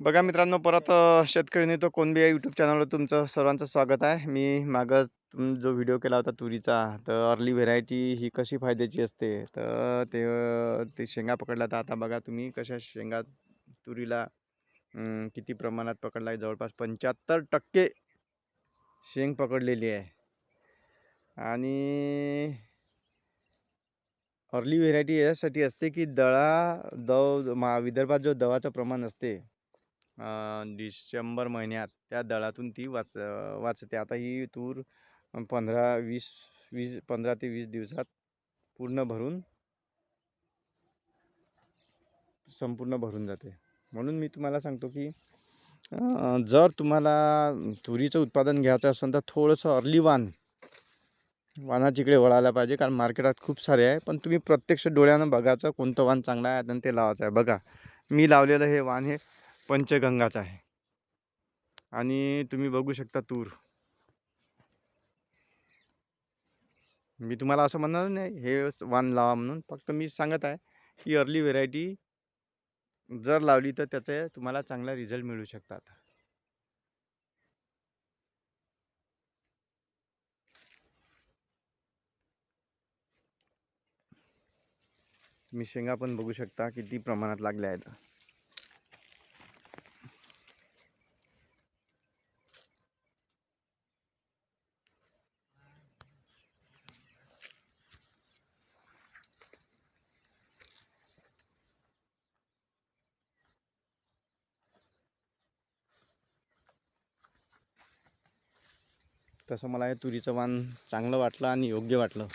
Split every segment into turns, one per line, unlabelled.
बघा मित्रांनो परत शेतकरी नेतो कोणबी या यूट्यूब चॅनलवर तुमचं सर्वांचं स्वागत आहे. मी मागं तुम जो व्हिडिओ केला होता तुरीचा तर अर्ली व्हेरायटी ही कशी फायद्याची असते तर ते ते शेंगा पकडल्या तर आता बघा तुम्ही कशा शेंगा तुरीला किती प्रमाणात पकडला आहे. जवळपास पंच्याहत्तर टक्के शेंग पकडलेली आहे. आणि अर्ली व्हेरायटी यासाठी असते की दळा दव मा विदर्भात जो दवाचं प्रमाण असते डिसेंबर महिन्यात त्या दळातून ती वाच वाचते. आता ही तूर पंधरा वीस वीस पंधरा ते वीस दिवसात पूर्ण भरून संपूर्ण भरून जाते. म्हणून मी तुम्हाला सांगतो की जर तुम्हाला तुरीचं उत्पादन घ्यायचं असेल तर थोडंसं अर्ली वान वाण इकडे वळायला पाहिजे कारण मार्केटात खूप सारे आहे. पण तुम्ही प्रत्यक्ष डोळ्यानं बघायचं कोणतं वाण चांगलं आहे आणि ते लावायचं आहे. बघा मी लावलेलं हे वाण हे पंचगंगाचं आहे. आणि तुम्ही बघू शकता तूर. मी तुम्हाला असं म्हणणार नाही हे वाण लावा म्हणून. फक्त मी सांगत आहे की अर्ली व्हेरायटी जर लावली तर त्याचे तुम्हाला चांगला रिझल्ट मिळू शकतात. तुम्ही शेंगा पण बघू शकता किती प्रमाणात लागल्या आहेत. तसं मला हे तुरीचं वाण चांगलं वाटलं आणि योग्य वाटलं.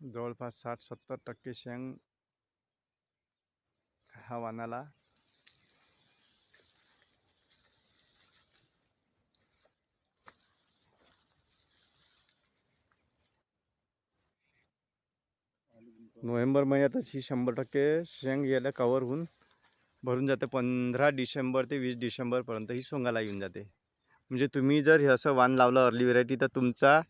जवळपास साठ सत्तर टक्के शेंग हा वाणाला नोव्हेंबर महिन्यातच ही शंभर टक्के शेंग याला कवर होऊन भरून जाते. पंधरा डिसेंबर ते वीस डिसेंबरपर्यंत ही सोंगाला येऊन जाते. म्हणजे तुम्ही जर हे असं वाण लावलं अर्ली व्हेरायटी तर तुमचा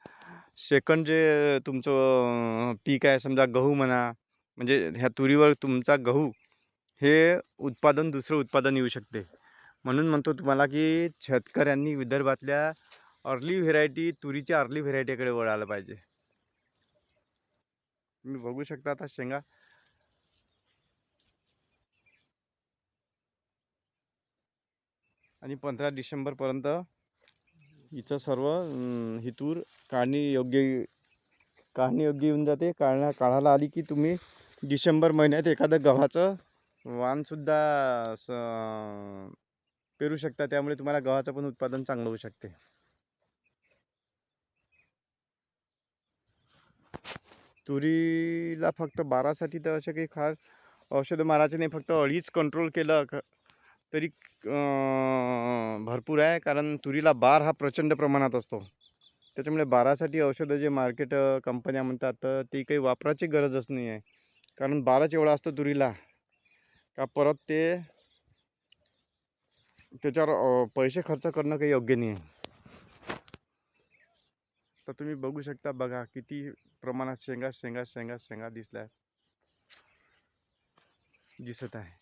सेकंड जे तुमचं पीक आहे समजा गहू म्हणा म्हणजे ह्या तुरीवर तुमचा गहू हे उत्पादन दुसरं उत्पादन येऊ शकते. म्हणून म्हणतो तुम्हाला की शेतकऱ्यांनी विदर्भातल्या अर्ली व्हेरायटी तुरीच्या अर्ली व्हेरायटीकडे वळायला पाहिजे. तुम्ही बघू शकता आता शेंगा. आणि पंधरा डिसेंबरपर्यंत हिचं सर्व ही तूर काढणी योग्य काढणी योग्य येऊन जाते. काढण्या काढायला आली की तुम्ही डिसेंबर महिन्यात एखादं गव्हाचं वाणसुद्धा स- पेरू शकता. त्यामुळे तुम्हाला गव्हाचं पण उत्पादन चांगलं होऊ शकते. तुरीला फक्त बारासाठी तर असे काही खास औषधं मारायचे नाही फक्त अळीच कंट्रोल केलं. तरी भरपूर आहे. कारण तुरीला बार हा प्रचंड प्रमाणात असतो. त्याच्यामुळे बारासाठी औषधं जे मार्केट कंपन्या म्हणतात तर ती काही वापरायची गरजच नाही आहे. कारण बाराच एवढा असतो तुरीला का परत ते त्याच्यावर पैसे खर्च करणं काही योग्य नाही आहे. तर तुम्ही बघू शकता बघा किती प्रमाणात शेंगा शेंगा शेंगा शेंगा दिसल्या दिसत आहे.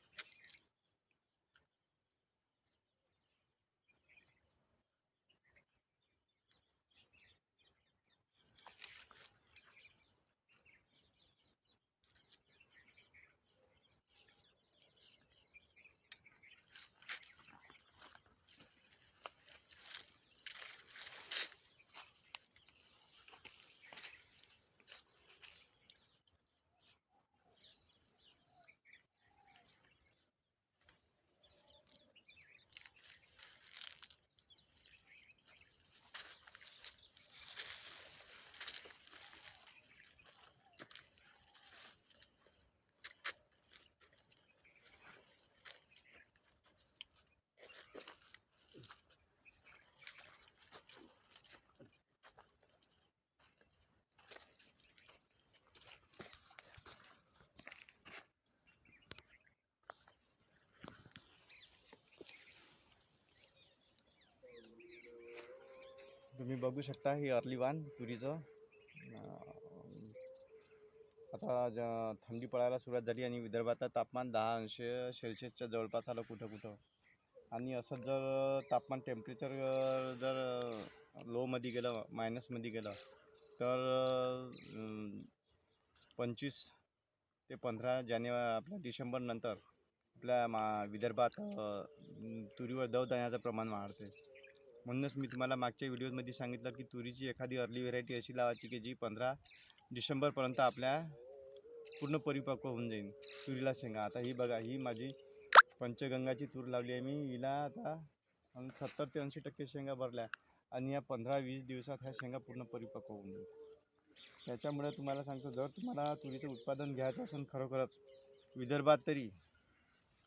तुम्ही बघू शकता ही अर्ली वान तुरीचं. आता ज- थंडी पडायला सुरुवात झाली आणि विदर्भात तापमान दहा अंश सेल्सिअसच्या जवळपास आलं कुठं कुठं. आणि असं जर तापमान टेम्परेचर जर लोमध्ये गेलं मायनसमध्ये गेलं तर पंचवीस ते पंधरा जानेवारी आपल्या डिसेंबरनंतर आपल्या मा विदर्भात तुरीवर दव दाण्याचं प्रमाण वाढते म्हणूनच मी तुम्हाला मागच्या व्हिडिओमध्ये सांगितलं की तुरीची एखादी अर्ली व्हेरायटी अशी लावायची की जी पंधरा डिसेंबरपर्यंत आपल्या पूर्ण परिपक्व होऊन जाईल. तुरीला शेंगा. आता ही बघा ही माझी पंचगंगाची तूर लावली आहे मी. हिला आता सत्तर ते ऐंशी टक्के शेंगा भरल्या आणि या पंधरा वीस दिवसात ह्या शेंगा पूर्ण परिपक्व होऊन जाईल. त्याच्यामुळे तुम्हाला सांगतो जर तुम्हाला तुरीचं उत्पादन घ्यायचं असेल खरोखरच विदर्भात तरी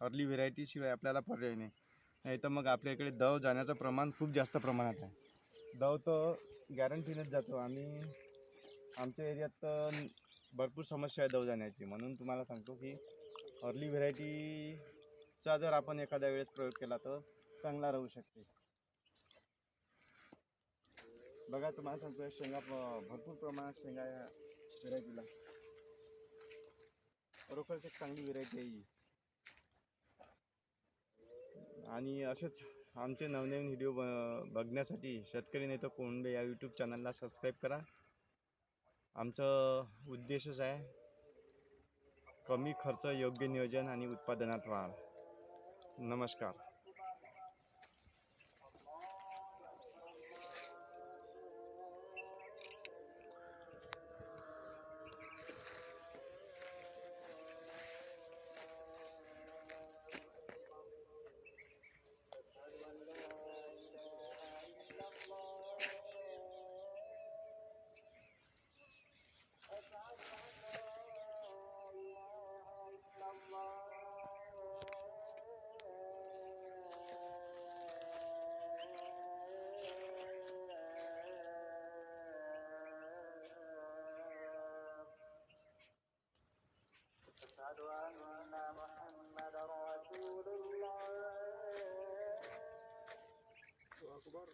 अर्ली व्हेरायटीशिवाय आपल्याला पर्याय नाही. नाही तर मग आपल्या इकडे दव जाण्याचं प्रमाण खूप जास्त प्रमाणात आहे. दव तर गॅरंटीनेच जातो आणि आमच्या एरियात तर भरपूर समस्या आहे दव जाण्याची. म्हणून तुम्हाला सांगतो की अर्ली व्हेरायटीचा जर आपण एखाद्या वेळेस प्रयोग केला तर चांगला राहू शकते. बघा तुम्हाला सांगतो शेंगा प- भरपूर प्रमाणात शेंगा या व्हेरायटीला खरोखरच एक चांगली व्हेरायटी आहे ही. आणि असेच आमचे नवनवीन व्हिडिओ बघण्यासाठी शेतकरी नेतो कोंडे या यूट्यूब चॅनलला सबस्क्राईब करा. आमचं उद्देशच आहे कमी खर्च योग्य नियोजन आणि उत्पादनात वाढ. नमस्कार.
رسول
الله. أكبر.